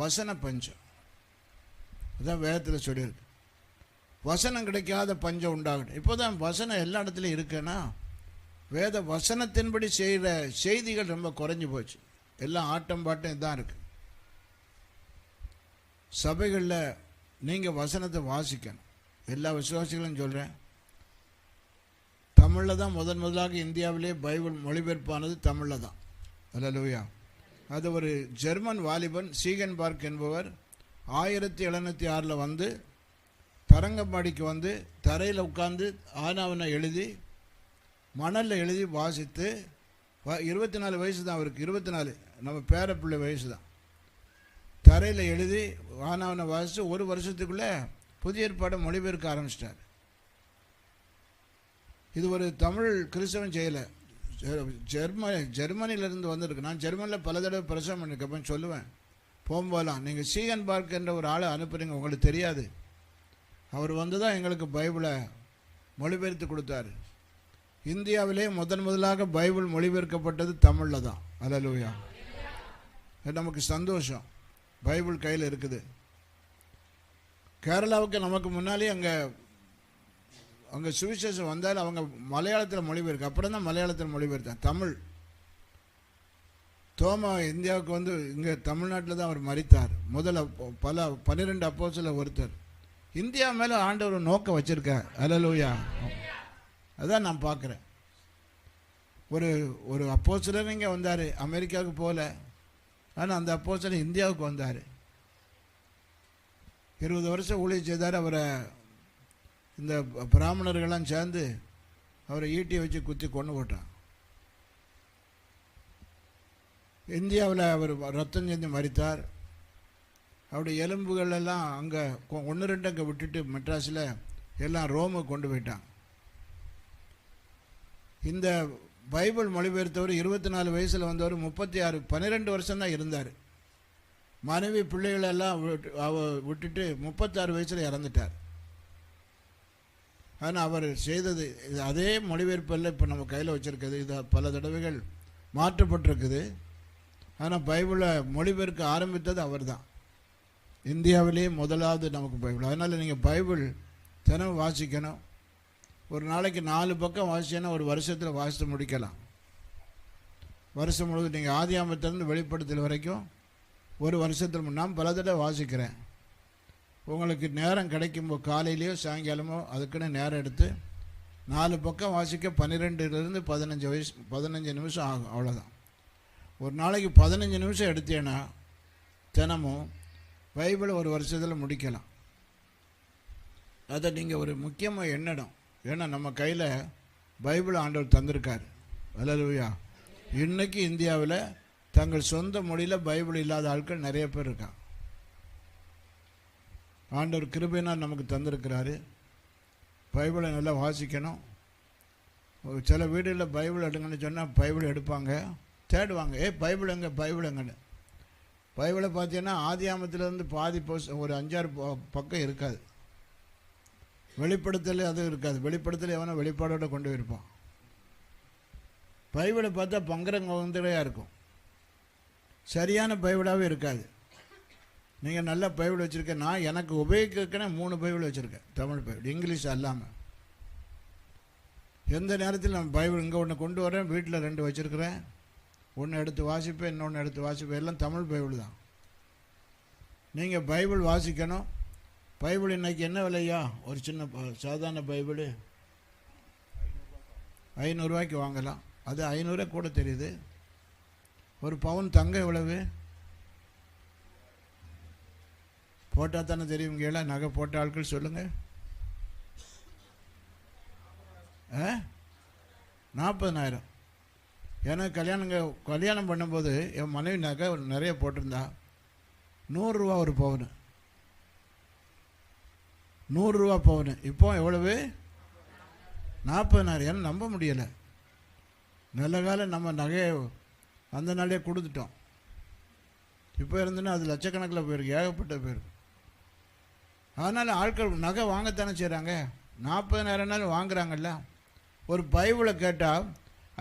வசன பஞ்சம். அதான் வேதத்தில் சொல்லியிருக்கு. வசனம் கிடைக்காத பஞ்சம் உண்டாகட்டும். இப்போ தான் வசனம் எல்லா இடத்துலையும் இருக்குன்னா வேத வசனத்தின்படி செய்கிற செய்திகள் ரொம்ப குறைஞ்சி போச்சு. எல்லாம் ஆட்டம் பாட்டம் தான் இருக்குது சபைகளில் நீங்கள் வசனத்தை வாசிக்கணும். எல்லா விசுவாசிகளும் சொல்கிறேன் தமிழில் தான் முதன் முதலாக இந்தியாவிலே பைபிள் மொழிபெயர்ப்பானது தமிழில் தான். அல்லலுயா. அது ஒரு ஜெர்மன் வாலிபன் சீகன் பார்க் என்பவர் ஆயிரத்தி எழுநூற்றி ஆறில் வந்து தரங்கம்பாடிக்கு வந்து தரையில் உட்காந்து ஆனாவனை எழுதி மணலில் எழுதி வாசித்து வ- இருபத்தி நாலு வயசு தான் அவருக்கு இருபத்தி நாலு நம்ம பேரப்பிள்ளை வயசு தான் தரையில் எழுதி ஆனாவனை வாசித்து ஒரு வருஷத்துக்குள்ளே புதிய ஏற்பாடை மொழிபெயர்க்க ஆரம்பிச்சிட்டார். இது ஒரு தமிழ் கிறிஸ்தவன் செய்யலை ஜெர்ம ஜெர்மனியிலேருந்து வந்திருக்கு. நான் ஜெர்மனியில் பல தடவை பிரசவம் பண்ணிருக்கப்ப சொல்லுவேன். போகும்போதெல்லாம் நீங்கள் சீகன் பார்க் என்ற ஒரு ஆளை அனுப்புறீங்க. உங்களுக்கு தெரியாது. அவர் வந்து தான் எங்களுக்கு பைபிளை மொழிபெயர்த்து கொடுத்தாரு. இந்தியாவிலே முதன் முதலாக பைபிள் மொழிபெயர்க்கப்பட்டது தமிழில் தான். அலலூயா அது நமக்கு சந்தோஷம். பைபிள் கையில் இருக்குது. கேரளாவுக்கு நமக்கு முன்னாலே அங்கே அங்கே சுவிசேஷம் வந்தாலும் அவங்க மலையாளத்தில் மொழிபெயர்க்கு அப்புறம் தான் மலையாளத்தில் மொழிபெயர்த்தாங்க தமிழ். தோமா இந்தியாவுக்கு வந்து இங்கே தமிழ்நாட்டில் தான் அவர் மறித்தார் முதல்ல பல பன்னிரெண்டு அப்போஸ்தலர் ஒருத்தர். இந்தியா மேலே ஆண்டவர் ஒரு நோக்கம் வச்சிருக்கார். அலலூயா அதான் நான் பார்க்குறேன். ஒரு ஒரு அப்போஸ்தலர் இங்கே வந்தார் அமெரிக்காவுக்கு போகல. ஆனால் அந்த அப்போஸ்தலர் இந்தியாவுக்கு வந்தார். இருபது வருஷம் ஊழியர் செய்தார் அவரை இந்த பிராமணர்கள்லாம் சேர்ந்து அவரை ஈட்டியை வச்சு குத்தி கொண்டு போட்டான் இந்தியாவில் அவர் ரத்தம் செஞ்சு மறித்தார் அவருடைய எலும்புகள் எல்லாம் அங்கே ஒன்று ரெண்டு அங்கே விட்டுட்டு மெட்ராஸில் எல்லாம் ரோமுக்கு கொண்டு போயிட்டான் இந்த பைபிள் மொழிபெயர்த்தவர் இருபத்தி நாலு வயசில் வந்தவர் முப்பத்தி ஆறு பன்னிரெண்டு வருஷம்தான் இருந்தார். மனைவி பிள்ளைகளெல்லாம் விட்டு அவ விட்டுட்டு முப்பத்தாறு வயசில் இறந்துட்டார். ஆனால் அவர் செய்தது இது அதே மொழிபெயர்ப்பில் இப்போ நம்ம கையில் வச்சுருக்குது இது பல தடவைகள் மாற்றப்பட்டிருக்குது. ஆனால் பைபிளை மொழிபெயர்க்க ஆரம்பித்தது அவர் தான் இந்தியாவிலேயே முதலாவது நமக்கு பைபிள். அதனால் நீங்கள் பைபிள் தினம் வாசிக்கணும். ஒரு நாளைக்கு நாலு பக்கம் வாசிச்சேன்னா ஒரு வருஷத்தில் வாசித்து முடிக்கலாம். வருஷம் முழுவதும் நீங்கள் ஆதி ஆதியாமத்திலிருந்து வெளிப்படுத்தல் வரைக்கும் ஒரு வருஷத்தில் நான் பல தடவை வாசிக்கிறேன். உங்களுக்கு நேரம் கிடைக்கும்போது காலையிலையோ சாயங்காலமோ அதுக்குன்னு நேரம் எடுத்து நாலு பக்கம் வாசிக்க பன்னிரெண்டுலேருந்து பதினஞ்சு வயசு பதினஞ்சு நிமிஷம் ஆகும் அவ்வளோதான் ஒரு நாளைக்கு பதினஞ்சு நிமிஷம் எடுத்தேன்னா தினமும் பைபிளை ஒரு வருஷத்தில் முடிக்கலாம். அதை நீங்கள் ஒரு முக்கியமாக எண்ணணும். ஏன்னா நம்ம கையில் பைபிள் ஆண்டவர் தந்திருக்கார். அல்லலுயா. இன்னைக்கு இந்தியாவில் தங்கள் சொந்த மொழியில் பைபிள் இல்லாத ஆட்கள் நிறைய பேர் இருக்காங்க. ஆண்டவர் கிருபையினால் நமக்கு தந்திருக்கிறாரு. பைபிளை நல்லா வாசிக்கணும். சில வீடுகளில் பைபிள் எடுங்கன்னு சொன்னால் பைபிள் எடுப்பாங்க. தேடுவாங்க. ஏ பைபிள் எங்கே? பைபிள் எங்கன்னு. பைபிளை பார்த்தீங்கன்னா ஆதியாமத்திலேருந்து பாதி போஸ் ஒரு அஞ்சாறு ப- பக்கம் இருக்காது. வெளிப்படுத்தல் அது இருக்காது. வெளிப்படுத்தல் எவனோ வெளிப்பாடோடு கொண்டு போயிருப்பான். பைபிளை பார்த்தா பங்கரங்க வந்துடையாக இருக்கும். சரியான பைபிளாகவே இருக்காது. நீங்கள் நல்ல பைபிள் வச்சுருக்கேன் நான் எனக்கு உபயோகிக்கிறதுக்குன்னு மூணு பைபிள் வச்சுருக்கேன். தமிழ் பைபிள் இங்கிலீஷ் அல்லாமல் எந்த நேரத்தில் நான் பைபிள் இங்கே ஒன்று கொண்டு வரேன் வீட்டில் ரெண்டு வச்சுருக்கிறேன். ஒன்று எடுத்து வாசிப்பேன் இன்னொன்று எடுத்து வாசிப்பேன். எல்லாம் தமிழ் பைபிள் தான். நீங்கள் பைபிள் வாசிக்கணும். பைபிள் இன்னைக்கு என்ன விலையா? ஒரு சின்ன ப- சாதாரண பைபிள். ஐநூறுரூவாய்க்கு வாங்கலாம். அது ஐநூறே கூட தெரியுது. ஒரு பவுன் தங்கம் எவ்வளவு? போட்டால் தானே தெரியும் கேள நகை போட்ட ஆட்கள் சொல்லுங்கள் ஆ? நாற்பதனாயிரம். ஏன்னா கல்யாணங்க கல்யாணம் பண்ணும்போது என் மனைவி நகை நிறைய போட்டிருந்தா. நூறுரூவா ஒரு பவுனு. நூறுரூவா பவுனு. இப்போ எவ்வளவு? நாற்பதனாயிரம். ஏன்னா நம்ப முடியலை. நல்ல காலம் நம்ம நகையை அந்த நாளே கொடுத்துட்டோம். இப்போ இருந்துன்னா அது லட்சக்கணக்கில் போயிருக்கு. ஏகப்பட்ட போயிருக்கு அதனால் ஆட்கள் நகை வாங்கத்தானே செய்கிறாங்க நாற்பதனாயிரம் நாள் வாங்குறாங்கல்ல? ஒரு பைபிளை கேட்டால்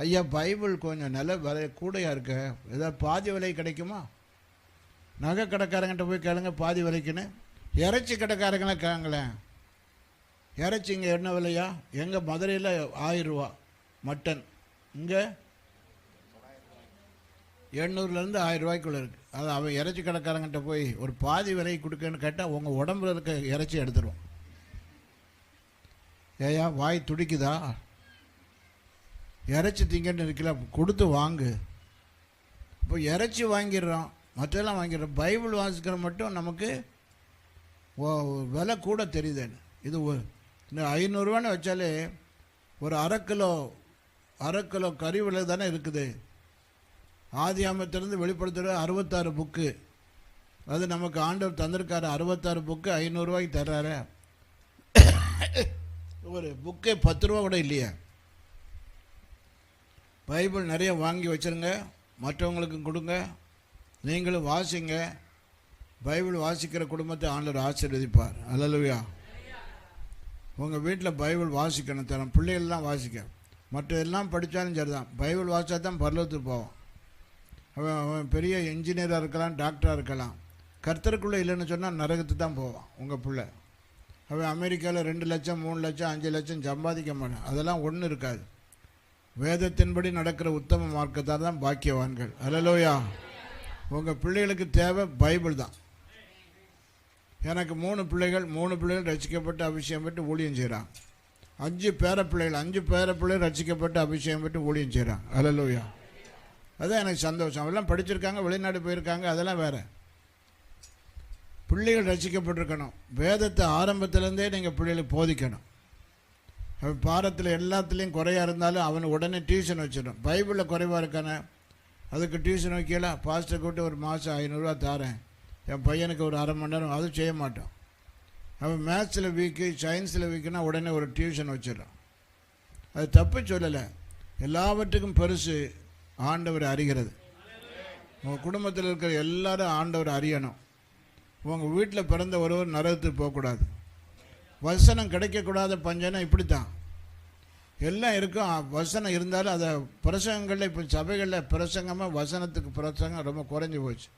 ஐயா பைபிள் கொஞ்சம் நல்ல விலை கூடையாக இருக்க? ஏதாவது பாதி விலை கிடைக்குமா? நகை கடைக்காரங்கிட்ட போய் கேளுங்க பாதி விலைக்குன்னு. இறைச்சி கடைக்காரங்களாம் கேளுங்களேன். இறைச்சி இங்கே என்ன விலையா? எங்கள் மதுரையில் ஆயிரம் ரூபா மட்டன். இங்கே எண்ணூறுலேருந்து ஆயிரம் ரூபாய்க்குள்ளே இருக்குது அது அவன் இறைச்சி கடைக்காரங்கிட்ட போய் ஒரு பாதி விலை கொடுக்கன்னு கேட்டால் உங்கள் உடம்புல இருக்க இறைச்சி எடுத்துருவோம் ஏயா வாய் துடிக்குதா? இறைச்சி திங்கன்னு இருக்கல கொடுத்து வாங்கு. இப்போ இறைச்சி வாங்கிடுறோம் மற்றெல்லாம் வாங்கிடுறோம். பைபிள் வாசிக்கிற மட்டும் நமக்கு விலை கூட தெரியுதுன்னு இது ஒ- இந்த ஐநூறுரூவான்னு வச்சாலே ஒரு அரை கிலோ அரை கிலோ கறி விலை தானே இருக்குது. ஆதியாமத்திலிருந்து வெளிப்படுத்துகிற அறுபத்தாறு புக்கு. அது நமக்கு ஆண்டவர் தந்திருக்காரு அறுபத்தாறு புக்கு ஐநூறுரூவாய்க்கு தர்றாரு. ஒரு புக்கே பத்து ரூபா கூட இல்லையா. பைபிள் நிறைய வாங்கி வச்சிருங்க மற்றவங்களுக்கும் கொடுங்க நீங்களும் வாசிங்க. பைபிள் வாசிக்கிற குடும்பத்தை ஆண்டவர் ஆசீர்வதிப்பார். அல்லலுயா. உங்கள் வீட்டில் பைபிள் வாசிக்கணும் தரம். பிள்ளைகள்லாம் வாசிக்க. மற்ற எல்லாம் படித்தாலும் சரிதான். பைபிள் வாசித்தா தான் பரலோகத்துக்கு போவோம். அவன் அவன் பெரிய இன்ஜினியராக இருக்கலாம் டாக்டராக இருக்கலாம். கர்த்தருக்குள்ளே இல்லைன்னு சொன்னால் நரகத்துக்கு தான் போவான் உங்கள் பிள்ளை. அவன் அமெரிக்காவில் ரெண்டு லட்சம் மூணு லட்சம் அஞ்சு லட்சம் சம்பாதிக்க மாட்டான். அதெல்லாம் ஒன்றும் இருக்காது. வேதத்தின்படி நடக்கிற உத்தம மார்க்கத்தார் தான் பாக்கியவான்கள். அலலோயா உங்கள் பிள்ளைகளுக்கு தேவை பைபிள் தான். எனக்கு மூணு பிள்ளைகள் மூணு பிள்ளைகள் ரசிக்கப்பட்டு அபிஷேகம் பெற்று ஊழியம் செய்கிறான் அஞ்சு பேர பிள்ளைகள் அஞ்சு பேர பிள்ளைகள் ரசிக்கப்பட்டு அபிஷேகம் பெற்று ஊழியம் செய்கிறான் அலலோயா அதுதான் எனக்கு சந்தோஷம். அவெல்லாம் படிச்சிருக்காங்க வெளிநாடு போயிருக்காங்க அதெல்லாம் வேறு. பிள்ளைகள் ரசிக்கப்பட்டிருக்கணும். வேதத்தை ஆரம்பத்திலேருந்தே நீங்கள் பிள்ளைகளுக்கு போதிக்கணும். அவன் பாடத்தில் எல்லாத்துலேயும் குறையாக இருந்தாலும் அவனை உடனே டியூஷன் வச்சிடும் பைபிளில் குறைவாக இருக்கானே? அதுக்கு டியூஷன் வைக்கல? பாஸ்டர் கூட்டு ஒரு மாதம் ஐநூறுரூவா தாரேன். என் பையனுக்கு ஒரு அரை மணி நேரம் அதுவும் செய்ய மாட்டோம். அவன் மேத்ஸில் வீக்கு சயின்ஸில் வீக்குன்னா உடனே ஒரு டியூஷன் வச்சிடும் அது தப்பு சொல்லலை. எல்லாவற்றுக்கும் பெருசு. ஆண்டவர் அறிகிறது. உங்கள் குடும்பத்தில் இருக்கிற எல்லாரும் ஆண்டவர் அறியணும். உங்கள் வீட்டில் பிறந்த ஒருவர் நரகத்துக்கு போகக்கூடாது. வசனம் கிடைக்கக்கூடாத பஞ்சனம் இப்படித்தான். எல்லாம் இருக்கும். வசனம் இருந்தாலும் அதை பிரசங்கங்களில் இப்போ சபைகளில் பிரசங்கமாக வசனத்துக்கு பிரசங்கம் ரொம்ப குறைஞ்சி போச்சு.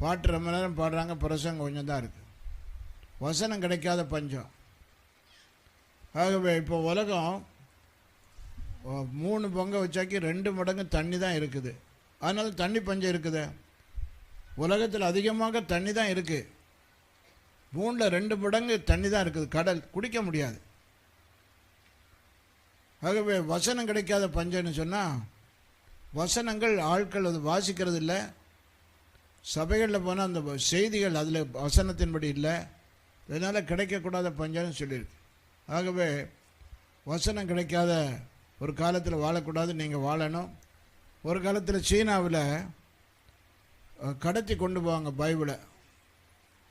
பாட்டு ரொம்ப நேரம் பாடுறாங்க பிரசங்கம் கொஞ்சம் தான் இருக்குது வசனம் கிடைக்காத பஞ்சம். ஆகவே இப்போ உலகம் மூணு பொங்க வச்சாக்கி ரெண்டு மடங்கு தண்ணி தான் இருக்குது. அதனால் தண்ணி பஞ்சம் இருக்குது. உலகத்தில் அதிகமாக தண்ணி தான் இருக்குது மூணில் ரெண்டு மடங்கு தண்ணி தான் இருக்குது. கடல் குடிக்க முடியாது. ஆகவே வசனம் கிடைக்காத பஞ்சம்னு சொன்னால் வசனங்கள் ஆட்கள் அது வாசிக்கிறது இல்லை. சபைகளில் போனால் அந்த செய்திகள் அதில் வசனத்தின்படி இல்லை. இதனால் கிடைக்கக்கூடாத பஞ்சம்னு சொல்லியிருக்கு. ஆகவே வசனம் கிடைக்காத ஒரு காலத்தில் வாழக்கூடாது நீங்கள் வாழணும். ஒரு காலத்தில் சீனாவில் கடத்தி கொண்டு போவாங்க பைபிளை.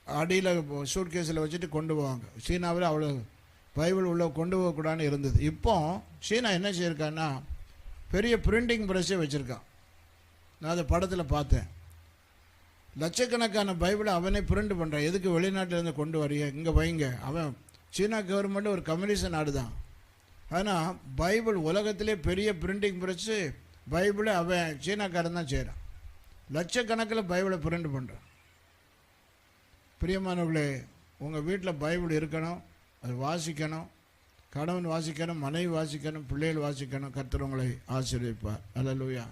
அடியில் சூட்கேஸில் வச்சுட்டு கொண்டு போவாங்க. சீனாவில் அவ்வளோ பைபிள் உள்ள கொண்டு போகக்கூடாதுன்னு இருந்தது. இப்போ சீனா என்ன செய்யிருக்கான்னா பெரிய பிரிண்டிங் ப்ரெஸ்ஸே வச்சுருக்கான். நான் அதை படத்தில் பார்த்தேன். லட்சக்கணக்கான பைபிளை அவனே பிரிண்ட் பண்ணுறான் எதுக்கு வெளிநாட்டிலேருந்து கொண்டு வரிய இங்கே வைங்க. அவன் சீனா கவர்மெண்ட் ஒரு கம்யூனிஸ்ட் நாடு தான் ஆனால் பைபிள் உலகத்திலே பெரிய பிரிண்டிங் ப்ரெஸ்ஸு பைபிளை அவன் சீனாக்காரன் தான் செய்கிறான் லட்சக்கணக்கில் பைபிளை பிரிண்ட் பண்ணுறான் பிரியமானவர்களே உங்கள் வீட்டில் பைபிள் இருக்கணும் அது வாசிக்கணும் கணவன் வாசிக்கணும் மனைவி வாசிக்கணும் பிள்ளைகள் வாசிக்கணும் கர்த்தர் உங்களை அல்ல லூயா